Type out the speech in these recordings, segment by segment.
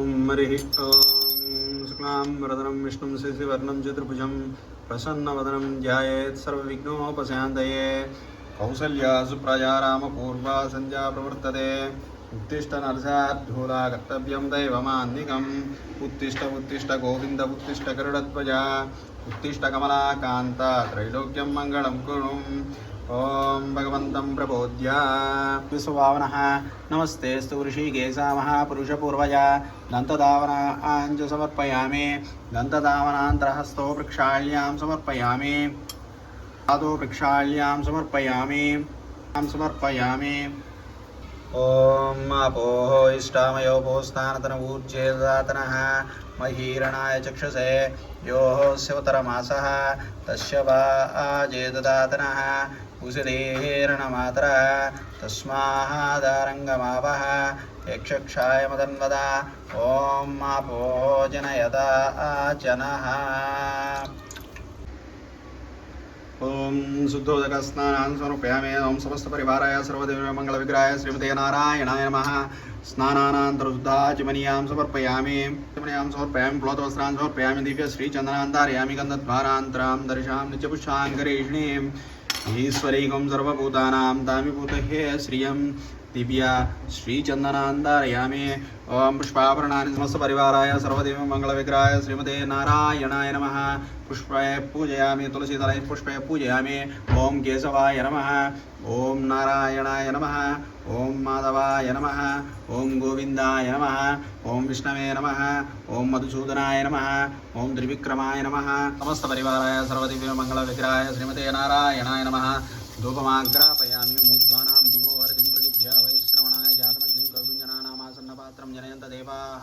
हरिः ॐ शुक्लां वरदनं विष्णुं शशिवर्णं चतुर्भुजं प्रसन्नवदनं ध्यायेत् सर्वविघ्नोपशान्तये कौसल्या सुप्रजा रामपूर्वा सञ्जा प्रवर्तते उत्तिष्ठ नरसाद्धूला कर्तव्यं दैवमान्निकम् उत्तिष्ठ उत्तिष्ठ गोविन्द उत्तिष्ठ गरुडध्वजा उत्तिष्ठ कमलाकान्ता त्रैलोक्यं मङ्गलं कुरु ॐ भगवन्तं प्रबोध्य। विश्वभावनः। नमस्तेस्तु ऋषिकेशा महापुरुषपूर्वजा। दन्तधावनाञ्च समर्पयामि। दन्तधावनान्तरहस्तो वृक्षाल्यां समर्पयामि। पादो वृक्षाल्यां समर्पयामि। आं समर्पयामि। ॐ अपोः इष्टामयोपोस्थानतनवूर्जेदातनः महीरणाय चक्षुषे। योः स्योतरमासः तस्य वा आजेददातनः उषधेरणमातरः तस्मादारङ्गमावः यक्षक्षाय मदन्वदा। ॐ आपोः जनयता जनः। ॐ शुद्धोदकस्नानान् समर्पयामि। ॐ समस्तपरिवाराय सर्वदेवमङ्गलविग्रहाय श्रीमते नारायणाय नमः। स्नानानन्तरशुद्धाचमनीयां समर्पयामि। चमनीयां समर्पयामि प्लोतवस्त्रान् समर्पयामि, दिव्यश्रीचन्दनान् धारयामि, गन्धद्वारान्तरां दर्शां नित्यपुष्पाङ्गरेष्णीम् ईश्वरीकं सर्वभूतानां दामिभूतहे श्रियं दिव्या श्रीचन्दनान् धारयामि ॐ पुष्पाभरणानि समस्तपरिवाराय सर्वदेवमङ्गलविग्रहाय श्रीमते नारायणाय नमः। पुष्पे पूजयामि तुलसीदले पुष्पे पूजयामि। ॐ केशवाय नमः। ॐ नारायणाय नमः। ఓం మాధవాయ నమ. ఓం గోవిందాయ నమ. ఓం విష్ణవే నమ. ఓం మధుసూదనాయ నమ. ఓం త్రివిక్రమాయ నమ. సమస్త పరివారాయ సర్వదివ్య మంగళ విగ్రహాయ శ్రీమతే నారాయణాయ నమ. ధూపమాగ్రాపయామి మూర్ధ్వానాం దివో సహస్రం జనయంత దేవాः.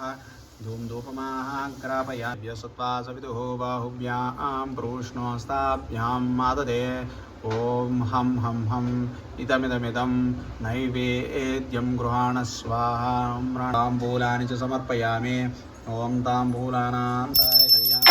ధూమ్ధూపమాగ్రాపయాభ్యసత్వా సవితుः బాహుభ్యాం ప్రోష్ణోస్తాభ్యాం మాదదే ఓం హం హం హం ఇదమిదమిదం నైవేద్యం గృహాణ స్వాహాం తాంబూలాని చ సమర్పయామి. ఓం తాంబూలానాం. కళ్యాణ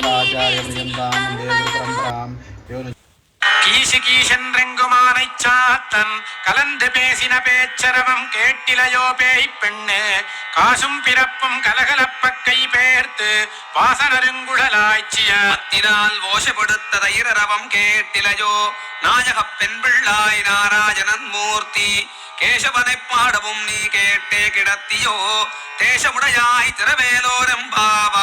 சதாச்சாரியமியந்தாம் தேவர் பரம்பராம் யோனி கீசு கீசென்றெங்குமானை சாத்தன் கலந்து பேசின பேச்சரவம் கேட்டிலையோ பேய் பெண்ணு காசும் பிறப்பும் கலகலப்பக்கை பேர்த்து வாசனருங்குழலாய்ச்சிய. மத்தினால் ஓசப்படுத்த தைரரவம் கேட்டிலையோ நாயகப் பெண் பிள்ளாய் நாராயணன் மூர்த்தி கேசவனை பாடவும் நீ கேட்டே கிடத்தியோ தேசமுடையாய் திறவேலோரம் பாவா.